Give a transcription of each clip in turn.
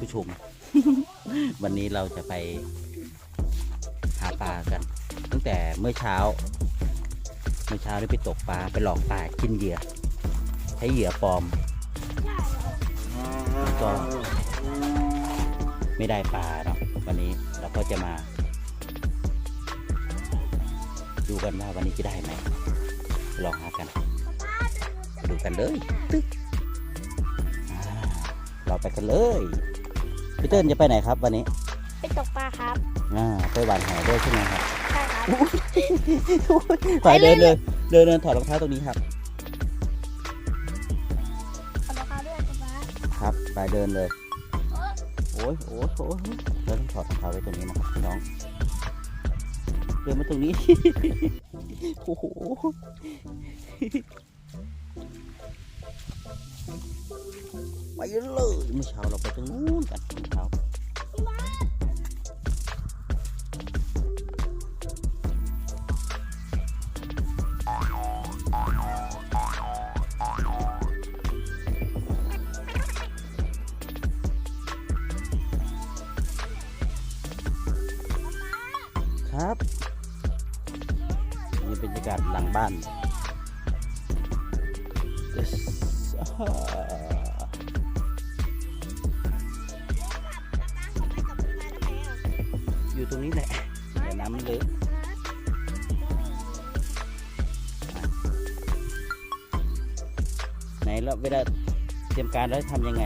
ผู้ชม วันนี้เราจะไปหาปลากัน ตั้งแต่เมื่อเช้า เมื่อเช้าได้ไปตกปลาไปหลอกปลากินเหยื่อใช้เหยื่อปลอมแล้วก็ไม่ได้ปลาเนาะวันนี้เราก็จะมา ดูกันว่าวันนี้จะได้ไหมลองหากันไปดูกันเลยตึ๊กอ่า เราไปกันเลยพี่เติ้ลจะไปไหนครับวันนี้ไปตกปลาครับอ่าไปหวานแหด้วยใช่ไหมครับใช่ครับ ไปเดินเลยเดินเดินถอดรองเท้าตรงนี้ครับเอาปลาด้วยปลาครับ ไปเดินเลย โอ้ยโอ้ยโอ้ยเราต้องถอดรองเท้าไว้ตรงนี้นะครับพี่น้อง เดินมาตรงนี้ โอ้โห ไปเลยเมื่อเช้าเราไปตรงนู้นกันเมื่อเช้าครับนี่เป็นบรรยากาศหลังบ้าน Yes. อ่าอยู่ตรงนี้แหละเดี๋ยวน้ำมันเลอะไหนแล้วเวลาเตรียมการแล้วทำยังไง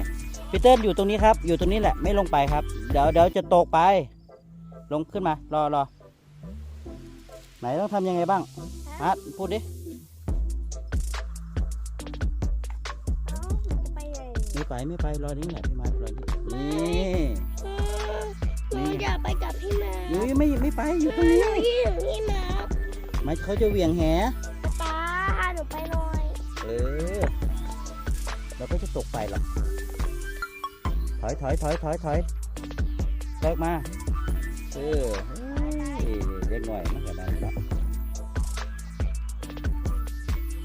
พีเตอร์อยู่ตรงนี้ครับ อยู่ตรงนี้แหละไม่ลงไปครับ เดี๋ยวเดี๋ยวจะตกไป ลงขึ้นมารอรอไหนต้องทำยังไงบ้างฮัทพูดดิไปเลยไม่ไปไม่ไปรอนี้แหละพี่มาร์ครอนี้นี่หนู ยุ้ยไม่ไม่ไปอยู่ตรงนี้หนูอยากพี่แม่ไม่เขาจะเหวี่ยงแหป๊าพาหนูไปหน่อยเออเราก็จะตกไปหรอกถอยถอยถอยถอยถอยเลิกมาเออเฮ้ยเล็กหน่อยมันกันนั้นเนาะ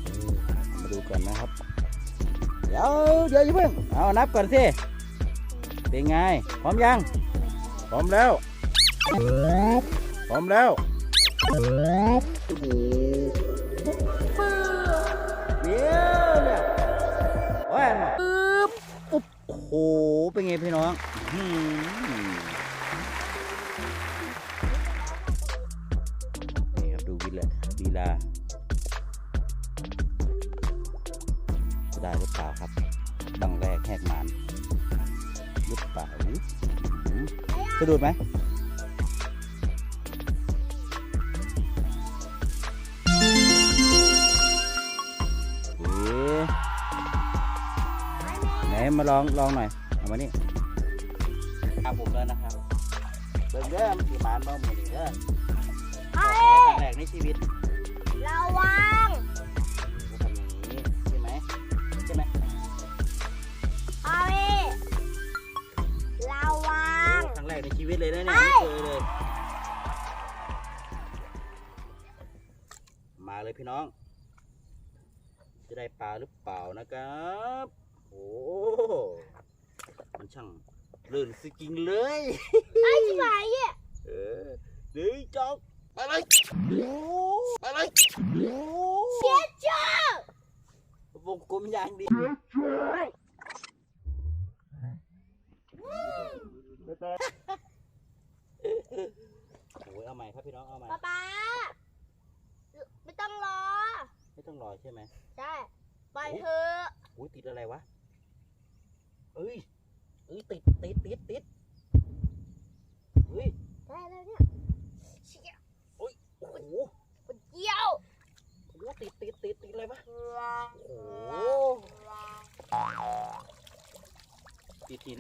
เออมาดูก่อนนะครับเดี๋ยวเดี๋ยวอย่าเพิ่งเอานับก่อนสิเป็นไงพร้อมยังพร้อมแล้ว พร้อมแล้วเดี๋ยวเนี่ยโอ้ยปึ๊บโอ้โหเป็นไงพี่น้องนี่ครับดูวิลาลีลาได้หรือเปล่าครับดังแรกแหกมันหรือเปล่าสะดุดไหม มาลองลองหน่อยเอามานี่ครับผมแล้วนะครับเบิ่งเด้อมันสีมานบ้างหมดเลยเด้อเฮ้ครั้ยงแรกในชีวิตระวังก็ทำอย่างนี้ใช่ไหมใช่ไหมเฮ้ยระวังครั้งแรกในชีวิตเลยนะเนี่ยใช่ไม่เคยเลย มาเลยพี่น้อง จะได้ปลาหรือเปล่านะครับ โอ้มันช่างลื่นสจริงเลยไอ้ชิบหายอะเออดึงจอกไปเลยไปเลยเจ๊จ้าวงกลมอย่างดีโอ้ยเอาใหม่ครับพี่น้องเอาใหม่ป๊าป๊าไม่ต้องรอ ไม่ต้องรอใช่ไหมใช่ปล่อยเถอะอุ้ยติดอะไรวะ เอ้ยเอ้ยติดติดติดติดเฮ้ยได้แล้วเนี่ยเชี่ยโอ้โหคนเดียวโอ้โหติดติดติดติดอะไรวะโอ้โหติดหิน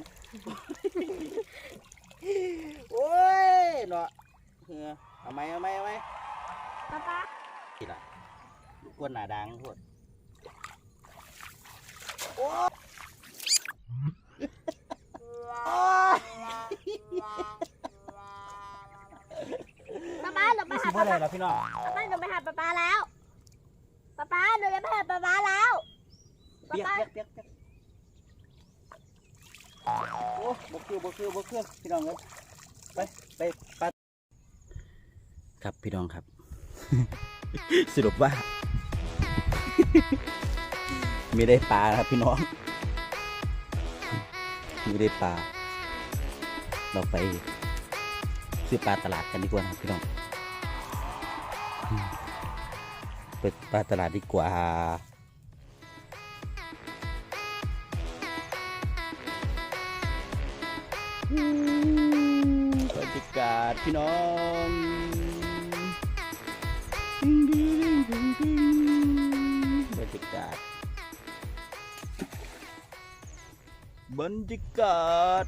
โอ้ยเนาะเออเอาไหมเอาไหมเอาไหมป๊าป๊าทีละลูกกวนหนาดังพวดโอ้ ป๊าป๊าหนูไปนี่หาสิป๊าบ่ได้ป๊าเหรอพี่น้องป๊าป๊าหนูไปหาป๊าป๊าแล้วป๊าป๊าหนูจะไปหาป๊าป๊าแล้วป๊าเปียกป๊าเปียกเปียกเปียกโอ้บกคือบกคือบกคือพี่น้องเลยไปไปปลาครับพี่น้องครับ สรุปว่า ไม่ได้ปลาครับพี่น้องไม่ได้ปลา เราไปซื้อปลาตลาดกันดีกว่านะครับพี่น้องอืมไปปลาตลาดดีกว่าบรรยากาศพี่น้องบรรยากาศบรรยากาศ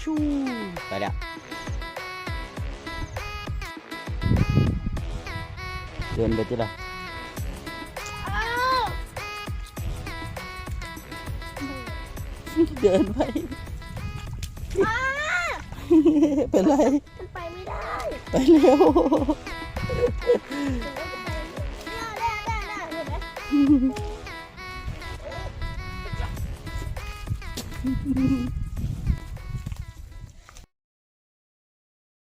ชูไปแล้วเดินไปจีละอ้าวเดินไปอ้าเป็นไรมันไปไม่ได้ ไปเร็วเนี่ยเนี่ยเนี่ย